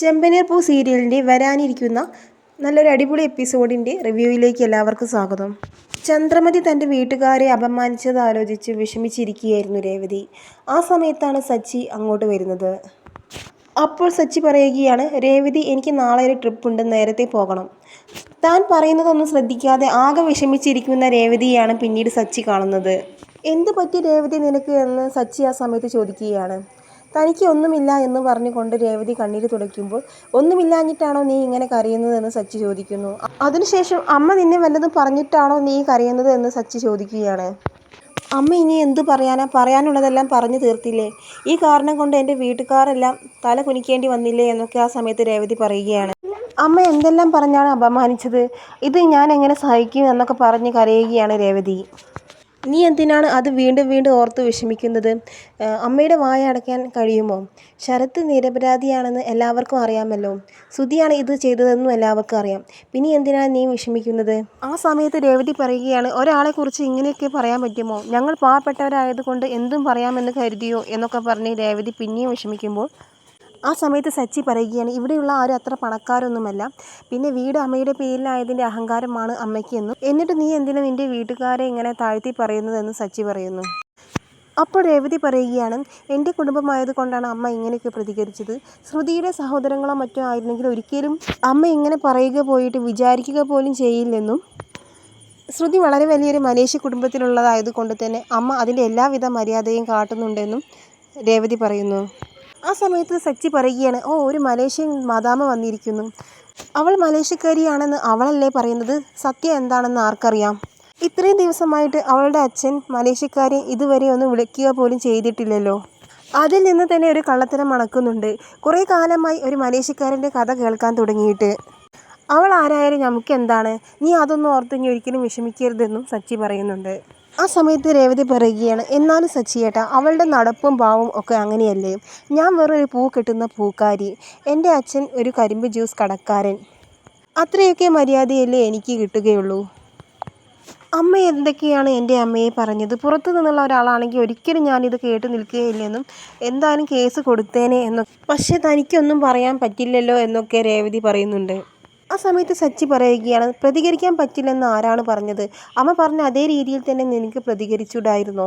ചെമ്പനീർ പൂ സീരിയലിന്റെ വരാനിരിക്കുന്ന നല്ലൊരു അടിപൊളി എപ്പിസോഡിന്റെ റിവ്യൂയിലേക്ക് എല്ലാവർക്കും സ്വാഗതം. ചന്ദ്രമതി തന്റെ വീട്ടുകാരെ അപമാനിച്ചത് ആലോചിച്ച് വിഷമിച്ചിരിക്കുകയായിരുന്നു രേവതി. ആ സമയത്താണ് സച്ചി അങ്ങോട്ട് വരുന്നത്. അപ്പോൾ സച്ചി പറയുകയാണ് രേവതി എനിക്ക് നാളെ ഒരു ട്രിപ്പ് ഉണ്ട് നേരത്തെ പോകണം. താൻ പറയുന്നതൊന്നും ശ്രദ്ധിക്കാതെ ആകെ വിഷമിച്ചിരിക്കുന്ന രേവതിയാണ് പിന്നീട് സച്ചി കാണുന്നത്. എന്ത് പറ്റി രേവതി നിനക്ക് എന്ന് സച്ചി ആ സമയത്ത് ചോദിക്കുകയാണ്. തനിക്ക് ഒന്നുമില്ല എന്ന് പറഞ്ഞുകൊണ്ട് രേവതി കണ്ണീര് തുടയ്ക്കുമ്പോൾ ഒന്നുമില്ലാഞ്ഞിട്ടാണോ നീ ഇങ്ങനെ കരയുന്നത് എന്ന് സച്ചി ചോദിക്കുന്നു. അതിനുശേഷം അമ്മ നിന്നെ വല്ലതും പറഞ്ഞിട്ടാണോ നീ കരയുന്നത് എന്ന് സച്ചി ചോദിക്കുകയാണ്. അമ്മ ഇനി എന്തു പറയാനാ? പറയാനുള്ളതെല്ലാം പറഞ്ഞു തീർത്തില്ലേ? ഈ കാരണം കൊണ്ട് എന്റെ വീട്ടുകാരെല്ലാം തല കുനിക്കേണ്ടി വന്നില്ലേ എന്നൊക്കെ ആ സമയത്ത് രേവതി പറയുകയാണ്. അമ്മ എന്തെല്ലാം പറഞ്ഞാണ് അപമാനിച്ചത്? ഇത് ഞാൻ എങ്ങനെ സഹിക്കും എന്നൊക്കെ പറഞ്ഞ് കരയുകയാണ് രേവതി. നീ എന്തിനാണ് അത് വീണ്ടും വീണ്ടും ഓർത്ത് വിഷമിക്കുന്നത്? അമ്മയുടെ വായ അടയ്ക്കാൻ കഴിയുമോ? ശരത്ത് നിരപരാധിയാണെന്ന് എല്ലാവർക്കും അറിയാമല്ലോ. സുധിയാണ് ഇത് ചെയ്തതെന്നും എല്ലാവർക്കും അറിയാം. പിന്നെ എന്തിനാണ് നീ വിഷമിക്കുന്നത്? ആ സമയത്ത് രേവതി പറയുകയാണ് ഒരാളെക്കുറിച്ച് ഇങ്ങനെയൊക്കെ പറയാൻ പറ്റുമോ? ഞങ്ങൾ പാവപ്പെട്ടവരായതുകൊണ്ട് എന്തും പറയാമെന്ന് കരുതിയോ? എന്നൊക്കെ പറഞ്ഞ് രേവതി പിന്നെയും വിഷമിക്കുമ്പോൾ ആ സമയത്ത് സച്ചി പറയുകയാണ് ഇവിടെയുള്ള ആരും അത്ര പണക്കാരൊന്നുമല്ല. പിന്നെ വീട് അമ്മയുടെ പേരിലായതിന്റെ അഹങ്കാരമാണ് അമ്മയ്ക്ക് എന്നും എന്നിട്ട് നീ എന്തിനാ നിന്റെ വീട്ടുകാരെ ഇങ്ങനെ താഴ്ത്തി പറയുന്നതെന്ന് സച്ചി പറയുന്നു. അപ്പോൾ രേവതി പറയുകയാണ് എന്റെ കുടുംബമായതുകൊണ്ടാണ് അമ്മ ഇങ്ങനെയൊക്കെ പ്രതികരിച്ചത്. ശ്രുതിയുടെ സഹോദരങ്ങളോ മറ്റോ ആയിരുന്നെങ്കിൽ ഒരിക്കലും അമ്മ ഇങ്ങനെ പറയുക പോയിട്ട് വിചാരിക്കുക പോലും ചെയ്യില്ലെന്നും. ശ്രുതി വളരെ വലിയൊരു മലേഷ്യ കുടുംബത്തിലുള്ളതായതുകൊണ്ട് തന്നെ അമ്മ അതിന്റെ എല്ലാവിധ മര്യാദയും കാട്ടുന്നുണ്ടെന്നും രേവതി പറയുന്നു. ആ സമയത്ത് സച്ചി പറയുകയാണ് ഓ ഒരു മലേഷ്യൻ മാതാമ വന്നിരിക്കുന്നു. അവൾ മലേഷ്യക്കാരിയാണെന്ന് അവളല്ലേ പറയുന്നത്? സത്യം എന്താണെന്ന് ആർക്കറിയാം? ഇത്രയും ദിവസമായിട്ട് അവളുടെ അച്ഛൻ മലേഷ്യക്കാരെ ഇതുവരെ ഒന്ന് വിളിക്കുക പോലും ചെയ്തിട്ടില്ലല്ലോ. അതിൽ നിന്ന് തന്നെ ഒരു കള്ളത്തരം മണക്കുന്നുണ്ട് കുറേ കാലമായി ഒരു മലേഷ്യക്കാരന്റെ കഥ കേൾക്കാൻ തുടങ്ങിയിട്ട്. അവൾ ആരായാലും നമുക്ക് എന്താണ് നീ അതൊന്നും ഓർത്ത് ഇനി ഒരിക്കലും വിഷമിക്കരുതെന്നും സച്ചി പറയുന്നുണ്ട്. ആ സമയത്ത് രേവതി പറയുകയാണ് എന്നാലും സച്ചിയേട്ട അവളുടെ നടപ്പും ഭാവവും ഒക്കെ അങ്ങനെയല്ലേ? ഞാൻ വെറൊരു പൂ കെട്ടുന്ന പൂക്കാരി. എന്റെ അച്ഛൻ ഒരു കരിമ്പ് ജ്യൂസ് കടക്കാരൻ. അത്രയൊക്കെ മര്യാദയല്ലേ എനിക്ക് കിട്ടുകയുള്ളൂ. അമ്മ എന്തൊക്കെയാണ് എന്റെ അമ്മയെ പറഞ്ഞത്? പുറത്തു നിന്നുള്ള ഒരാളാണെങ്കിൽ ഒരിക്കലും ഞാനിത് കേട്ട് നിൽക്കുകയില്ലെന്നും എന്തായാലും കേസ് കൊടുത്തേനെ എന്നൊക്കെ. പക്ഷേ തനിക്കൊന്നും പറയാൻ പറ്റില്ലല്ലോ എന്നൊക്കെ രേവതി പറയുന്നുണ്ട്. ആ സമയത്ത് സച്ചി പറയുകയാണ് പ്രതികരിക്കാൻ പറ്റില്ലെന്ന് ആരാണ് പറഞ്ഞത്? അമ്മ പറഞ്ഞ അതേ രീതിയിൽ തന്നെ നിനക്ക് പ്രതികരിച്ചൂടായിരുന്നോ?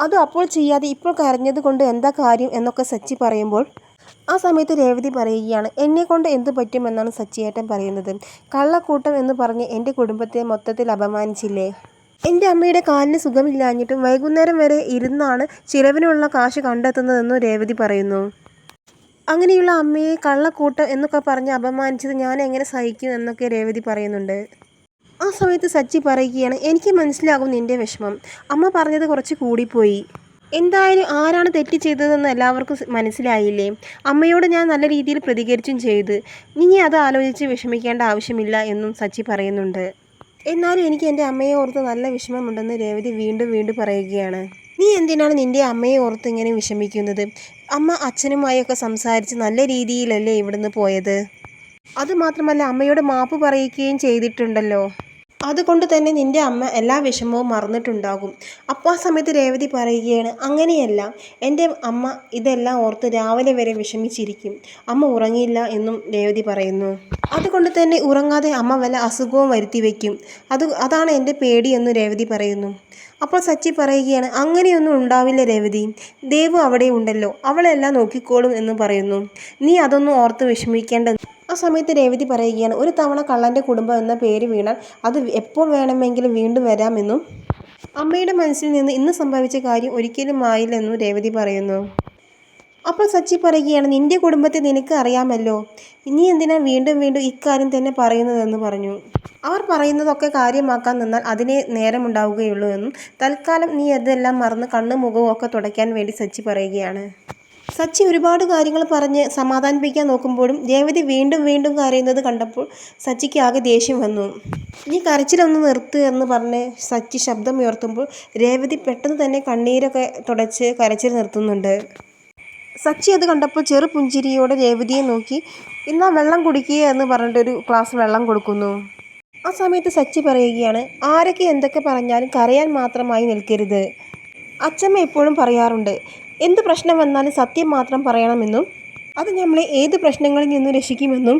അത് അപ്പോൾ ചെയ്യാതെ ഇപ്പോൾ കരഞ്ഞത് കൊണ്ട് എന്താ കാര്യം? എന്നൊക്കെ സച്ചി പറയുമ്പോൾ ആ സമയത്ത് രേവതി പറയുകയാണ് എന്നെ കൊണ്ട് എന്ത് പറ്റുമെന്നാണ് സച്ചിയേട്ടൻ പറയുന്നത്. കള്ളക്കൂട്ടം എന്ന് പറഞ്ഞ് എന്റെ കുടുംബത്തെ മൊത്തത്തിൽ അപമാനിച്ചില്ലേ? എന്റെ അമ്മയുടെ കാലിന് സുഖമില്ലാഞ്ഞിട്ടും വൈകുന്നേരം വരെ ഇരുന്നാണ് ചിലവിനുള്ള കാശ് കണ്ടെത്തുന്നതെന്നും രേവതി പറയുന്നു. അങ്ങനെയുള്ള അമ്മയെ കള്ളക്കൂട്ടം എന്നൊക്കെ പറഞ്ഞ് അപമാനിച്ചത് ഞാൻ എങ്ങനെ സഹിക്കും എന്നൊക്കെ രേവതി പറയുന്നുണ്ട്. ആ സമയത്ത് സച്ചി പറയുകയാണ് എനിക്ക് മനസ്സിലാകും നിന്റെ വിഷമം. അമ്മ പറഞ്ഞത് കുറച്ച് കൂടിപ്പോയി. എന്തായാലും ആരാണ് തെറ്റ് ചെയ്തതെന്ന് എല്ലാവർക്കും മനസ്സിലായില്ലേ? അമ്മയോട് ഞാൻ നല്ല രീതിയിൽ പ്രതികരിച്ചും ചെയ്ത്. ഇനി അത് ആലോചിച്ച് വിഷമിക്കേണ്ട ആവശ്യമില്ല എന്നും സച്ചി പറയുന്നുണ്ട്. എന്നാലും എനിക്ക് എന്റെ അമ്മയെ ഓർത്ത് നല്ല വിഷമമുണ്ടെന്ന് രേവതി വീണ്ടും വീണ്ടും പറയുകയാണ്. നീ എന്തിനാണ് നിന്റെ അമ്മയെ ഓർത്ത് ഇങ്ങനെ വിഷമിക്കുന്നത്? അമ്മ അച്ഛനുമായൊക്കെ സംസാരിച്ച് നല്ല രീതിയിലല്ലേ ഇവിടുന്ന് പോയത്? അതുമാത്രമല്ല അമ്മയോട് മാപ്പ് പറയുകയും ചെയ്തിട്ടുണ്ടല്ലോ. അതുകൊണ്ട് തന്നെ നിന്റെ അമ്മ എല്ലാ വിഷമവും മറന്നിട്ടുണ്ടാകും. അപ്പോൾ ആ സമയത്ത് രേവതി പറയുകയാണ് അങ്ങനെയല്ല. എന്റെ അമ്മ ഇതെല്ലാം ഓർത്ത് രാവിലെ വരെ വിഷമിച്ചിരിക്കും. അമ്മ ഉറങ്ങിയില്ല എന്നും രേവതി പറയുന്നു. അതുകൊണ്ട് തന്നെ ഉറങ്ങാതെ അമ്മ വല്ല അസുഖവും വരുത്തി വയ്ക്കും അത് അതാണ് എന്റെ പേടി എന്ന് രേവതി പറയുന്നു. അപ്പോൾ സച്ചി പറയുകയാണ് അങ്ങനെയൊന്നും ഉണ്ടാവില്ല രേവതി. ദേവു അവിടെ ഉണ്ടല്ലോ. അവളെല്ലാം നോക്കിക്കോളും എന്ന് പറയുന്നു. നീ അതൊന്നും ഓർത്ത് വിഷമിക്കേണ്ട. ആ സമയത്ത് രേവതി പറയുകയാണ് ഒരു തവണ കള്ളന്റെ കുടുംബം എന്ന പേര് വീണാൽ അത് എപ്പോൾ വേണമെങ്കിലും വീണ്ടും വരാമെന്നും. അമ്മയുടെ മനസ്സിൽ നിന്ന് ഇന്ന് സംഭവിച്ച കാര്യം ഒരിക്കലും ആയില്ലെന്നും രേവതി പറയുന്നു. അപ്പോൾ സച്ചി പറയുകയാണ് നിന്റെ കുടുംബത്തെ നിനക്ക് അറിയാമല്ലോ. ഇനി എന്തിനാ വീണ്ടും വീണ്ടും ഇക്കാര്യം തന്നെ പറയുന്നതെന്ന് പറഞ്ഞു. അവർ പറയുന്നതൊക്കെ കാര്യമാക്കാൻ നിന്നാൽ അതിനെ നേരമുണ്ടാവുകയുള്ളൂ എന്നും തൽക്കാലം നീ അതെല്ലാം മറന്ന് കണ്ണും മുഖവും ഒക്കെ തുടയ്ക്കാൻ വേണ്ടി സച്ചി പറയുകയാണ്. സച്ചി ഒരുപാട് കാര്യങ്ങൾ പറഞ്ഞ് സമാധാനിപ്പിക്കാൻ നോക്കുമ്പോഴും രേവതി വീണ്ടും വീണ്ടും കരയുന്നത് കണ്ടപ്പോൾ സച്ചിക്ക് ആകെ ദേഷ്യം വന്നു. നീ കരച്ചിലൊന്ന് നിർത്ത് എന്ന് പറഞ്ഞ് സച്ചി ശബ്ദം ഉയർത്തുമ്പോൾ രേവതി പെട്ടെന്ന് തന്നെ കണ്ണീരൊക്കെ തുടച്ച് കരച്ചിൽ നിർത്തുന്നുണ്ട്. സച്ചി അത് കണ്ടപ്പോൾ ചെറു പുഞ്ചിരിയോടെ രേവതിയെ നോക്കി ഇന്നാ വെള്ളം കുടിക്കുക എന്ന് പറഞ്ഞിട്ടൊരു ഗ്ലാസ് വെള്ളം കൊടുക്കുന്നു. ആ സമയത്ത് സച്ചി പറയുകയാണ് ആരൊക്കെ എന്തൊക്കെ പറഞ്ഞാലും കരയാൻ മാത്രമായി നിൽക്കരുത്. അച്ഛമ്മ എപ്പോഴും പറയാറുണ്ട് എന്ത് പ്രശ്നം വന്നാലും സത്യം മാത്രം പറയണമെന്നും അത് നമ്മളെ ഏത് പ്രശ്നങ്ങളിൽ നിന്നും രക്ഷിക്കുമെന്നും.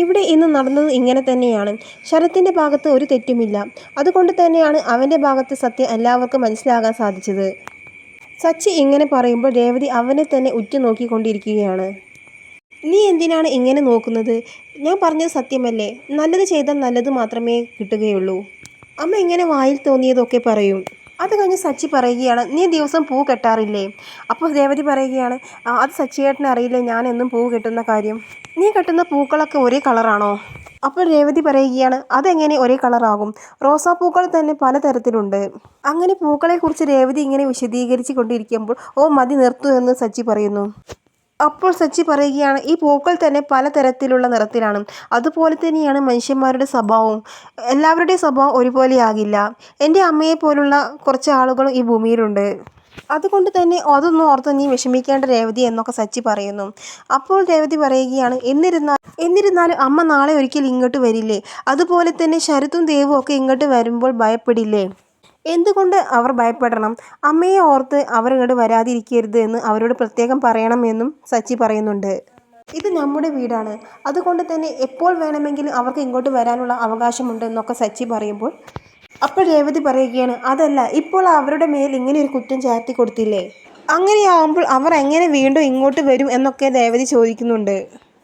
ഇവിടെ ഇന്ന് നടന്നത് ഇങ്ങനെ തന്നെയാണ്. ശരത്തിന്റെ ഭാഗത്ത് ഒരു തെറ്റുമില്ല. അതുകൊണ്ട് തന്നെയാണ് അവന്റെ ഭാഗത്ത് സത്യം എല്ലാവർക്കും മനസ്സിലാകാൻ സാധിച്ചത്. സച്ചി ഇങ്ങനെ പറയുമ്പോൾ രേവതി അവനെ തന്നെ ഉറ്റുനോക്കിക്കൊണ്ടിരിക്കുകയാണ് നീ എന്തിനാണ് ഇങ്ങനെ നോക്കുന്നത്? ഞാൻ പറഞ്ഞത് സത്യമല്ലേ? നല്ലത് ചെയ്താൽ നല്ലത് മാത്രമേ കിട്ടുകയുള്ളൂ. അമ്മ ഇങ്ങനെ വായിൽ തോന്നിയതൊക്കെ പറയും. അത് കഴിഞ്ഞ് സച്ചി പറയുകയാണ് നീ ദിവസം പൂ കെട്ടാറില്ലേ? അപ്പോൾ രേവതി പറയുകയാണ് "ആ, അത് സച്ചിയേട്ടനെ അറിയില്ലേ ഞാൻ എന്നും പൂ കെട്ടുന്ന കാര്യം? നീ കെട്ടുന്ന പൂക്കളൊക്കെ ഒരേ കളറാണോ? അപ്പോൾ രേവതി പറയുകയാണ് അതെങ്ങനെ ഒരേ കളറാകും? റോസാപ്പൂക്കൾ തന്നെ പലതരത്തിലുണ്ട്. അങ്ങനെ പൂക്കളെക്കുറിച്ച് രേവതി ഇങ്ങനെ വിശദീകരിച്ചു കൊണ്ടിരിക്കുമ്പോൾ ഓ മതി നിർത്തു എന്ന് സച്ചി പറയുന്നു. അപ്പോൾ സച്ചി പറയുകയാണ് ഈ പൂക്കൾ തന്നെ പലതരത്തിലുള്ള നിറത്തിലാണ്. അതുപോലെ തന്നെയാണ് മനുഷ്യന്മാരുടെ സ്വഭാവവും. എല്ലാവരുടെയും സ്വഭാവം ഒരുപോലെയാകില്ല. എന്റെ അമ്മയെ പോലുള്ള കുറച്ച് ആളുകളും ഈ ഭൂമിയിലുണ്ട്. അതുകൊണ്ട് തന്നെ അതൊന്നും ഓർത്ത് നീ വിഷമിക്കേണ്ട രേവതി എന്നൊക്കെ സച്ചി പറയുന്നു. അപ്പോൾ രേവതി പറയുകയാണ് എന്നിരുന്നാൽ എന്നിരുന്നാലും അമ്മ നാളെ ഒരിക്കൽ ഇങ്ങോട്ട് വരില്ലേ? അതുപോലെ തന്നെ ശരത്തും ദേവും ഒക്കെ ഇങ്ങോട്ട് വരുമ്പോൾ ഭയപ്പെടില്ലേ? എന്തുകൊണ്ട് അവർ ഭയപ്പെടണം? അമ്മയെ ഓർത്ത് അവർ ഇങ്ങോട്ട് വരാതിരിക്കരുത് എന്ന് അവരോട് പ്രത്യേകം പറയണമെന്നും സച്ചി പറയുന്നുണ്ട്. ഇത് നമ്മുടെ വീടാണ്. അതുകൊണ്ട് തന്നെ എപ്പോൾ വേണമെങ്കിലും അവർക്ക് ഇങ്ങോട്ട് വരാനുള്ള അവകാശമുണ്ട് എന്നൊക്കെ സച്ചി പറയുമ്പോൾ അപ്പോൾ രേവതി പറയുകയാണ് അതല്ല ഇപ്പോൾ അവരുടെ മേൽ ഇങ്ങനെ ഒരു കുറ്റം ചാർത്തി കൊടുത്തില്ലേ? അങ്ങനെയാവുമ്പോൾ അവർ എങ്ങനെ വീണ്ടും ഇങ്ങോട്ട് വരും എന്നൊക്കെ രേവതി ചോദിക്കുന്നുണ്ട്.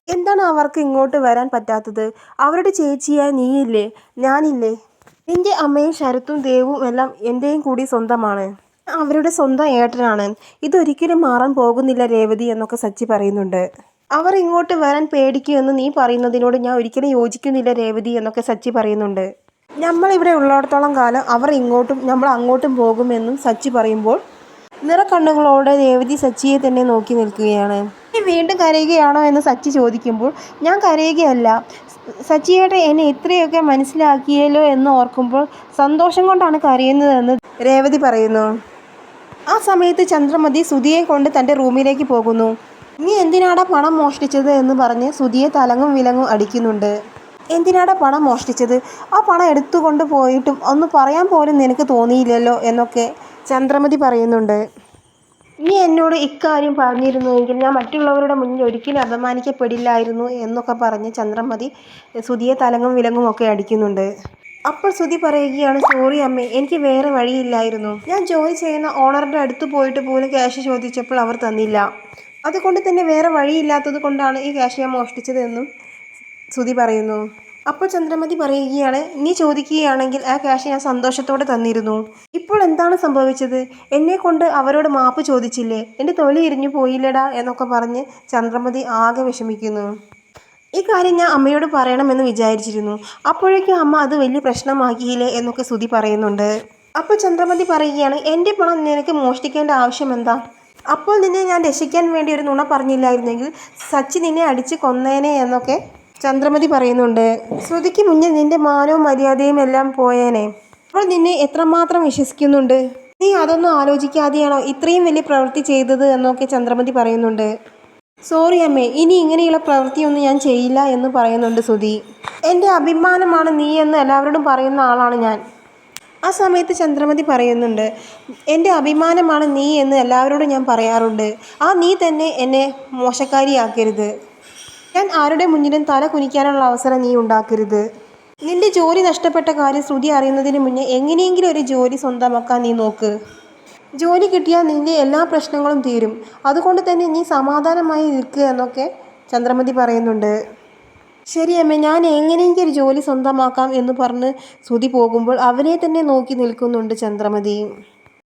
എന്താണ് അവർക്ക് ഇങ്ങോട്ട് വരാൻ പറ്റാത്തത്? അവരുടെ ചേച്ചിയായ നീയില്ലേ? ഞാനില്ലേ? നിന്റെ അമ്മയും ശരത്തും ദേവും എല്ലാം എന്റെയും കൂടി സ്വന്തമാണ്. അവരുടെ സ്വന്തം ഏട്ടനാണ്. ഇതൊരിക്കലും മാറാൻ പോകുന്നില്ല രേവതി എന്നൊക്കെ സച്ചി പറയുന്നുണ്ട്. അവർ ഇങ്ങോട്ട് വരാൻ പേടിക്കുമെന്ന് നീ പറയുന്നതിനോട് ഞാൻ ഒരിക്കലും യോജിക്കുന്നില്ല രേവതി എന്നൊക്കെ സച്ചി പറയുന്നുണ്ട്. നമ്മൾ ഇവിടെ ഉള്ളിടത്തോളം കാലം അവർ ഇങ്ങോട്ടും നമ്മൾ അങ്ങോട്ടും പോകുമെന്നും സച്ചി പറയുമ്പോൾ നിറക്കണ്ണുകളോടെ രേവതി സച്ചിയെ തന്നെ നോക്കി നിൽക്കുകയാണ്. വീണ്ടും കരയുകയാണോ? എന്ന് സച്ചി ചോദിക്കുമ്പോൾ ഞാൻ കരയുകയല്ല. സച്ചിയേട്ടൻ എന്നെ ഇത്രയൊക്കെ മനസ്സിലാക്കിയല്ലോ എന്ന് ഓർക്കുമ്പോൾ സന്തോഷം കൊണ്ടാണ് കരയുന്നതെന്ന് രേവതി പറയുന്നു. ആ സമയത്ത് ചന്ദ്രമതി സുധിയെ കൊണ്ട് തന്റെ റൂമിലേക്ക് പോകുന്നു. നീ എന്തിനാടാ പണം മോഷ്ടിച്ചത്? എന്ന് പറഞ്ഞ് സുധിയെ തലങ്ങും വിലങ്ങും അടിക്കുന്നുണ്ട്. എന്തിനാടാ പണം മോഷ്ടിച്ചത്? ആ പണം എടുത്തുകൊണ്ട് പോയിട്ടും ഒന്ന് പറയാൻ പോലും നിനക്ക് തോന്നിയില്ലല്ലോ? എന്നൊക്കെ ചന്ദ്രമതി പറയുന്നുണ്ട്. നീ എന്നോട് ഇക്കാര്യം പറഞ്ഞിരുന്നുവെങ്കിൽ ഞാൻ മറ്റുള്ളവരുടെ മുന്നിൽ ഒരിക്കലും അപമാനിക്കപ്പെടില്ലായിരുന്നു എന്നൊക്കെ പറഞ്ഞ് ചന്ദ്രമതി സുധിയെ തലങ്ങും വിലങ്ങും ഒക്കെ അടിക്കുന്നുണ്ട്. അപ്പോൾ സുധി പറയുകയാണ് സോറി അമ്മേ എനിക്ക് വേറെ വഴിയില്ലായിരുന്നു. ഞാൻ ജോലി ചെയ്യുന്ന ഓണറുടെ അടുത്ത് പോയിട്ട് പോലും ക്യാഷ് ചോദിച്ചപ്പോൾ അവർ തന്നില്ല. അതുകൊണ്ട് തന്നെ വേറെ വഴിയില്ലാത്തത് കൊണ്ടാണ് ഈ ക്യാഷ് ഞാൻ മോഷ്ടിച്ചതെന്നും സുധി പറയുന്നു. അപ്പോൾ ചന്ദ്രമതി പറയുകയാണ് നീ ചോദിക്കുകയാണെങ്കിൽ ആ ക്യാഷ് ഞാൻ സന്തോഷത്തോടെ തന്നിരുന്നു. ഇപ്പോൾ എന്താണ് സംഭവിച്ചത്? എന്നെ കൊണ്ട് അവരോട് മാപ്പ് ചോദിച്ചില്ലേ? എന്റെ തൊലി എരിഞ്ഞു പോയില്ലടാ എന്നൊക്കെ പറഞ്ഞ് ചന്ദ്രമതി ആകെ വിഷമിക്കുന്നു. ഈ കാര്യം ഞാൻ അമ്മയോട് പറയണമെന്ന് വിചാരിച്ചിരുന്നു. അപ്പോഴേക്കും അമ്മ അത് വലിയ പ്രശ്നമാക്കിയില്ലേ? എന്നൊക്കെ ശ്രുതി പറയുന്നുണ്ട്. അപ്പോൾ ചന്ദ്രമതി പറയുകയാണ് എന്റെ പണം നിനക്ക് മോഷ്ടിക്കേണ്ട ആവശ്യം എന്താ? അപ്പോൾ നിന്നെ ഞാൻ രക്ഷിക്കാൻ വേണ്ടി ഒരു നുണ പറഞ്ഞില്ലായിരുന്നെങ്കിൽ സച്ചി നിന്നെ അടിച്ച് കൊന്നേനെ എന്നൊക്കെ ചന്ദ്രമതി പറയുന്നുണ്ട് ശ്രുതിക്ക് മുന്നേ നിന്റെ മാനവും മര്യാദയും എല്ലാം പോയേനെ. അപ്പോൾ നിന്നെ എത്രമാത്രം വിശ്വസിക്കുന്നുണ്ട്? നീ അതൊന്നും ആലോചിക്കാതെയാണോ ഇത്രയും വലിയ പ്രവൃത്തി ചെയ്തത്? എന്നൊക്കെ ചന്ദ്രമതി പറയുന്നുണ്ട്. സോറി അമ്മേ ഇനി ഇങ്ങനെയുള്ള പ്രവൃത്തിയൊന്നും ഞാൻ ചെയ്യില്ല എന്ന് പറയുന്നുണ്ട് സുധി എന്റെ അഭിമാനമാണ് നീ എന്ന് എല്ലാവരോടും പറയുന്ന ആളാണ് ഞാൻ. ആ സമയത്ത് ചന്ദ്രമതി പറയുന്നുണ്ട് എന്റെ അഭിമാനമാണ് നീ എന്ന് എല്ലാവരോടും ഞാൻ പറയാറുണ്ട്. ആ നീ തന്നെ എന്നെ മോശക്കാരിയാക്കരുത്. ഞാൻ ആരുടെ മുന്നിലും തല കുനിക്കാനുള്ള അവസരം നീ ഉണ്ടാക്കരുത്. നിന്റെ ജോലി നഷ്ടപ്പെട്ട കാര്യം ശ്രുതി അറിയുന്നതിന് മുന്നേ എങ്ങനെയെങ്കിലും ഒരു ജോലി സ്വന്തമാക്കാൻ നീ നോക്ക്. ജോലി കിട്ടിയാൽ നിന്റെ എല്ലാ പ്രശ്നങ്ങളും തീരും. അതുകൊണ്ട് തന്നെ നീ സമാധാനമായി നിൽക്കുക എന്നൊക്കെ ചന്ദ്രമതി പറയുന്നുണ്ട്. ശരി അമ്മ ഞാൻ എങ്ങനെയെങ്കിലും ഒരു ജോലി സ്വന്തമാക്കാം എന്ന് പറഞ്ഞ് ശ്രുതി പോകുമ്പോൾ അവനെ തന്നെ നോക്കി നിൽക്കുന്നുണ്ട് ചന്ദ്രമതി.